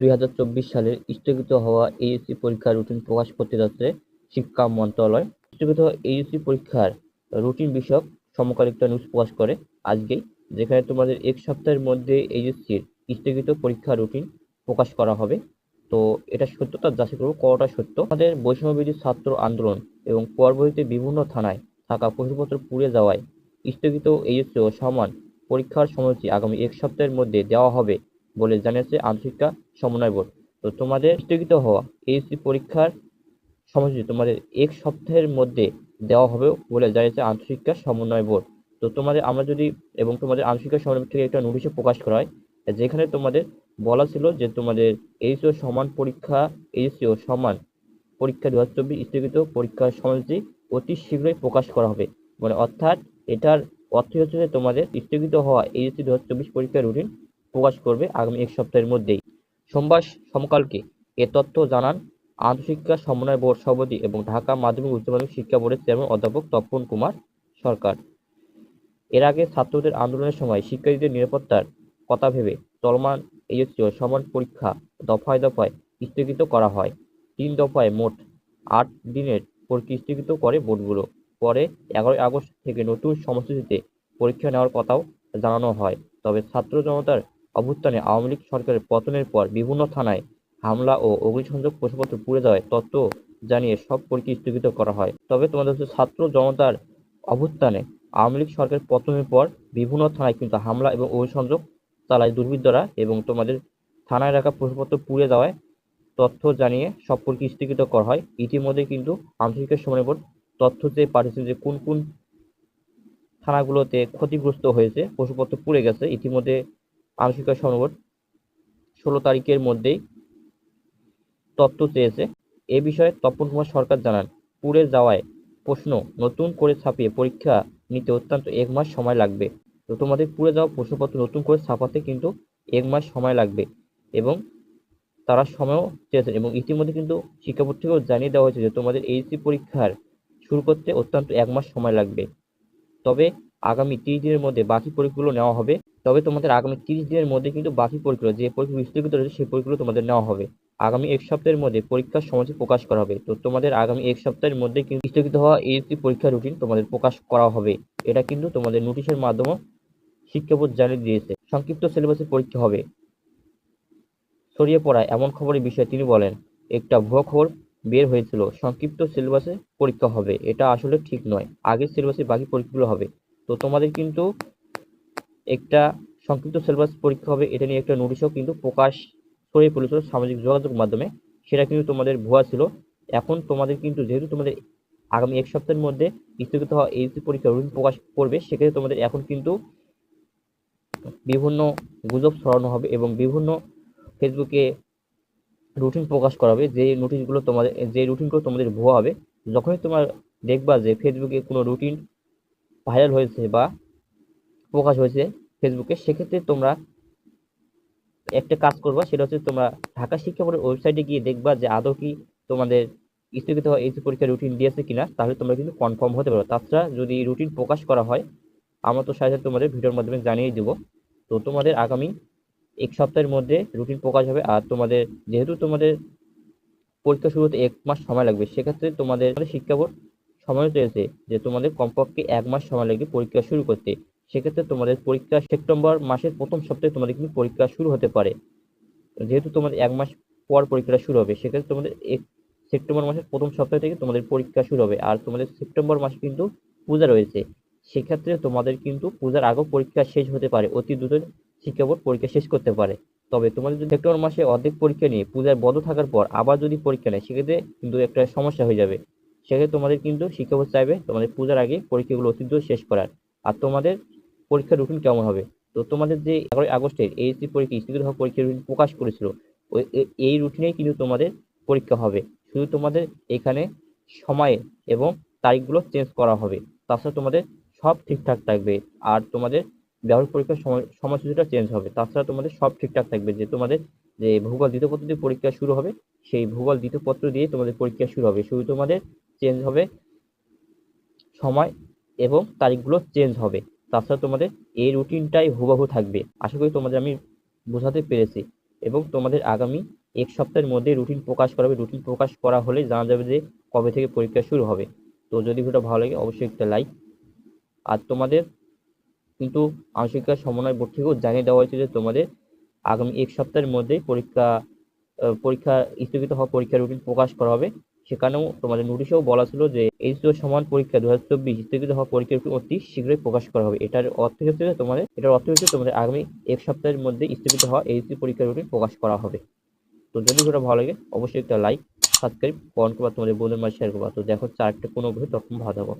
দুই হাজার চব্বিশ সালের স্থগিত হওয়া এইচএসসি পরীক্ষার রুটিন প্রকাশ করতে যাচ্ছে শিক্ষা মন্ত্রণালয়। স্থগিত হওয়া এইচএসসি পরীক্ষার রুটিন বিষয়ক সমকাল একটা নিউজ প্রকাশ করে আজকেই, যেখানে তোমাদের এক সপ্তাহের মধ্যে এইচএসসির স্থগিত পরীক্ষার রুটিন প্রকাশ করা হবে। তো এটা সত্যতা যাচাই করব, কতটা সত্য? আমাদের বৈষম্যবিধি ছাত্র আন্দোলন এবং পরবর্তীতে বিভিন্ন থানায় থাকা প্রশ্নপত্র পুড়ে যাওয়ায় স্থগিত এইচএসসি ও সমান পরীক্ষার সময়সূচি আগামী এক সপ্তাহের মধ্যে দেওয়া হবে। বলে জানিয়েছে আন্তঃশিক্ষা সমন্বয় বোর্ড। তো তোমাদের স্থগিত হওয়া এইচএসসি পরীক্ষার সময়সূচি তোমাদের এক সপ্তাহের মধ্যে দেওয়া হবে বলে জানিয়েছে আন্তঃশিক্ষা সমন্বয় বোর্ড। তো তোমাদের আমরা যদি এবং তোমাদের আন্তঃশিক্ষা সমন্বয় থেকে একটা নোটিশও প্রকাশ করা হয়, যেখানে তোমাদের বলা ছিল যে তোমাদের এইচও সমান পরীক্ষা এইচও সমান পরীক্ষা দু হাজার চব্বিশ স্থগিত পরীক্ষার সময়সূচি অতি শীঘ্রই প্রকাশ করা হবে। মানে অর্থাৎ এটার অর্থ হচ্ছে যে তোমাদের স্থগিত হওয়া এইচএসসি দু হাজার চব্বিশ পরীক্ষার রুটিন প্রকাশ করবে আগামী এক সপ্তাহের মধ্যেই। সোমবার সমকালকে এ তথ্য জানান আন্তঃশিক্ষা সমন্বয় বোর্ড সভাপতি এবং ঢাকা মাধ্যমিক উচ্চ মাধ্যমিক শিক্ষা বোর্ডের চেয়ারম্যান অধ্যাপক তপন কুমার সরকার। এর আগে ছাত্রদের আন্দোলনের সময় শিক্ষার্থীদের নিরাপত্তার কথা ভেবে চলমান এইচএসসি ও সমান পরীক্ষা দফায় দফায় স্থগিত করা হয়। তিন দফায় মোট আট দিনের পরীক্ষা স্থগিত করে বোর্ডগুলো। পরে এগারোই আগস্ট থেকে নতুন সময়সূচিতে পরীক্ষা নেওয়ার কথাও জানানো হয়। তবে ছাত্র জনতার অভ্যুত্থানে আওয়ামী লীগ সরকারের পতনের পর বিভিন্ন থানায় হামলা ও অগ্নিসংযোগ প্রশ্নপত্র পুড়ে যাওয়ায় তথ্য জানিয়ে সব পরীক্ষা স্থগিত করা হয়। তবে তোমাদের হচ্ছে ছাত্র জনতার অভ্যুত্থানে আওয়ামী লীগ সরকার পতনের পর বিভিন্ন থানায় কিন্তু হামলা এবং অগ্নিসংযোগ চালায় দুর্বৃত্তরা এবং তোমাদের থানায় রাখা প্রশ্নপত্র পুড়ে যাওয়ায় তথ্য জানিয়ে সব পরীক্ষা স্থগিত করা হয়। ইতিমধ্যে কিন্তু আন্তর্জাতিক সময় বোর্ড তথ্য চেয়ে পাঠিয়েছে যে কোন কোন থানাগুলোতে ক্ষতিগ্রস্ত হয়েছে, পশুপত্র পুড়ে গেছে, ইতিমধ্যে আন্তর্জাতিক সময় ষোলো তারিখের মধ্যেই তত্ত্ব চেয়েছে। এ বিষয়ে তপন কুমার সরকার জানান, পুড়ে যাওয়ায় প্রশ্ন নতুন করে ছাপিয়ে পরীক্ষা নিতে অত্যন্ত এক মাস সময় লাগবে। তো তোমাদের পুড়ে যাওয়া প্রশ্নপত্র নতুন করে ছাপাতে কিন্তু এক মাস সময় লাগবে এবং তারা সময়ও চেয়েছেন এবং ইতিমধ্যে কিন্তু শিক্ষা বোর্ড থেকেও জানিয়ে দেওয়া হয়েছে যে তোমাদের এইচসি পরীক্ষার শুরু করতে অত্যন্ত এক মাস সময় লাগবে। তবে আগামী তিরিশ দিনের মধ্যে বাকি পরীক্ষাগুলো নেওয়া হবে। তবে তোমাদের আগামী তিরিশ দিনের মধ্যে কিন্তু বাকি পরীক্ষাগুলো যে পরীক্ষা স্থগিত রয়েছে, সেই পরীক্ষাগুলো তোমাদের নেওয়া হবে। আগামী এক সপ্তাহের মধ্যে পরীক্ষার সময়সূচি প্রকাশ করা হবে। তো তোমাদের আগামী এক সপ্তাহের মধ্যে কিন্তু স্থগিত হওয়া এইচসি পরীক্ষার রুটিন তোমাদের প্রকাশ করা হবে। এটা কিন্তু তোমাদের নোটিশের মাধ্যমে শিক্ষা বোর্ড জানিয়ে দিয়েছে। সংক্ষিপ্ত সিলেবাসের পরীক্ষা হবে। ছড়িয়ে পড়া এমন খবরের বিষয়ে তিনি বলেন, একটা ভুয়া খবর বের হয়েছিল। সংক্ষিপ্ত সিলেবাসে পরীক্ষা হবে। এটা আসলে ঠিক নয়। আগের সিলেবাসে বাকি পরীক্ষাগুলো হবে। তো তোমাদের কিন্তু একটা সংক্ষিপ্ত সিলেবাস পরীক্ষা হবে, এটা নিয়ে একটা নোটিশও কিন্তু প্রকাশ করে পড়েছিল সামাজিক যোগাযোগ মাধ্যমে। সেটা কিন্তু তোমাদের ভুয়া ছিল। এখন তোমাদের কিন্তু যেহেতু তোমাদের আগামী এক সপ্তাহের মধ্যে স্থগিত হওয়া এইচসি পরীক্ষা রুটিন প্রকাশ করবে, সেক্ষেত্রে তোমাদের এখন কিন্তু বিভিন্ন গুজব ছড়ানো হবে এবং বিভিন্ন ফেসবুকে রুটিন প্রকাশ করা হবে। যে নোটিশগুলো তোমাদের, যে রুটিনগুলো তোমাদের ভুয়া হবে, যখনই তোমার দেখবা যে ফেসবুকে কোনো রুটিন ভাইরাল হয়েছে বা প্রকাশ হয়েছে ফেসবুকে সেক্ষেত্রে তোমরা একটা কাজ করবা, সেটা হচ্ছে তোমরা ঢাকা শিক্ষা বোর্ডের ওয়েবসাইটে গিয়ে দেখবা যে আদৌ কি তোমাদের স্থগিত হওয়া এইচসি পরীক্ষার রুটিন দিয়েছে কিনা, তাহলে তোমরা কিন্তু কনফার্ম হতে পারো তাছাড়া যদি রুটিন প্রকাশ করা হয়, আমরা তো সাথে তোমাদের ভিডিওর মাধ্যমে জানিয়ে দেবো। তো তোমাদের আগামী এক সপ্তাহের মধ্যে রুটিন প্রকাশ হবে, আর তোমাদের যেহেতু তোমাদের পরীক্ষা শুরু হতে এক মাস সময় লাগবে, সেক্ষেত্রে তোমাদের শিক্ষা বোর্ড সময় চেয়েছে যে তোমাদের কমপক্ষে এক মাস সময় লাগবে পরীক্ষা শুরু করতে। সেক্ষেত্রে তোমাদের পরীক্ষা সেপ্টেম্বর মাসের প্রথম সপ্তাহে তোমাদের কিন্তু পরীক্ষা শুরু হতে পারে। যেহেতু তোমাদের এক মাস পর পরীক্ষাটা শুরু হবে, সেক্ষেত্রে তোমাদের সেপ্টেম্বর মাসের প্রথম সপ্তাহ থেকে তোমাদের পরীক্ষা শুরু হবে। আর তোমাদের সেপ্টেম্বর মাসে কিন্তু পূজা রয়েছে। সেক্ষেত্রে তোমাদের কিন্তু পূজার আগেও পরীক্ষা শেষ হতে পারে। অতি দ্রুত শিক্ষা বোর্ড পরীক্ষা শেষ করতে পারে। তবে তোমাদের যদি সেপ্টেম্বর মাসে অর্ধেক পরীক্ষা নিয়ে পূজার বন্ধ থাকার পর আবার যদি পরীক্ষা নেয়, সেক্ষেত্রে কিন্তু একটা সমস্যা হয়ে যাবে। সেক্ষেত্রে তোমাদের কিন্তু শিক্ষা বোর্ড চাইবে তোমাদের পূজার আগে পরীক্ষাগুলো অতি দ্রুত শেষ করার। আর তোমাদের পরীক্ষার রুটিন কেমন হবে? তো তোমাদের যে এগারোই আগস্টের এইচসি পরীক্ষা স্থগিত হওয়া পরীক্ষার রুটিন প্রকাশ করেছিল, ওই এই রুটিনেই কিন্তু তোমাদের পরীক্ষা হবে। শুধু তোমাদের এখানে সময়ে এবং তারিখগুলো চেঞ্জ করা হবে। তাছাড়া তোমাদের সব ঠিকঠাক থাকবে। আর তোমাদের ব্যবহারিক পরীক্ষার সময়, সময়সূচিটা চেঞ্জ হবে। তাছাড়া তোমাদের সব ঠিকঠাক থাকবে যে তোমাদের যে ভূগোল দ্বিতীয় পত্র দিয়ে পরীক্ষা শুরু হবে, সেই ভূগোল দ্বিতীয় পত্র দিয়ে তোমাদের পরীক্ষা শুরু হবে। শুধু তোমাদের চেঞ্জ হবে সময় এবং তারিখগুলো চেঞ্জ হবে। তাছাড়া তোমাদের এই রুটিনটাই হুবাহু থাকবে। আশা করি তোমাদের আমি বোঝাতে পেরেছি এবং তোমাদের আগামী এক সপ্তাহের মধ্যে রুটিন প্রকাশ করা হবে। রুটিন প্রকাশ করা হলে জানা যাবে যে কবে থেকে পরীক্ষা শুরু হবে। তো যদি ভিডিওটা ভালো লাগে, অবশ্যই একটা লাইক আর তোমাদের কিন্তু আংশিকা সমন্বয় বোর্ড থেকেও জানিয়ে দেওয়া হয়েছে যে তোমাদের আগামী এক সপ্তাহের মধ্যেই পরীক্ষা পরীক্ষা স্থগিত হওয়া পরীক্ষার রুটিন প্রকাশ করা হবে। সেখানেও তোমাদের নোটিশেও বলা ছিল যে এইচও সমান পরীক্ষা দু হাজার চব্বিশ স্থগিত হওয়া পরীক্ষার রুটিন অতি শীঘ্রই প্রকাশ করা হবে। এটার অর্থ হচ্ছে তোমাদের, এটার অর্থ হচ্ছে তোমাদের আগামী এক সপ্তাহের মধ্যে স্থগিত হওয়া এইচসি পরীক্ষার রুটিন প্রকাশ করা হবে। তো যদি ভিডিওটা ভালো লাগে, অবশ্যই একটা লাইক সাবস্ক্রাইব কমেন্ট করবা, তোমাদের বন্ধুদের মাঝে শেয়ার করবা। তো দেখো, চারটে কোনো তখন ভালো থাকো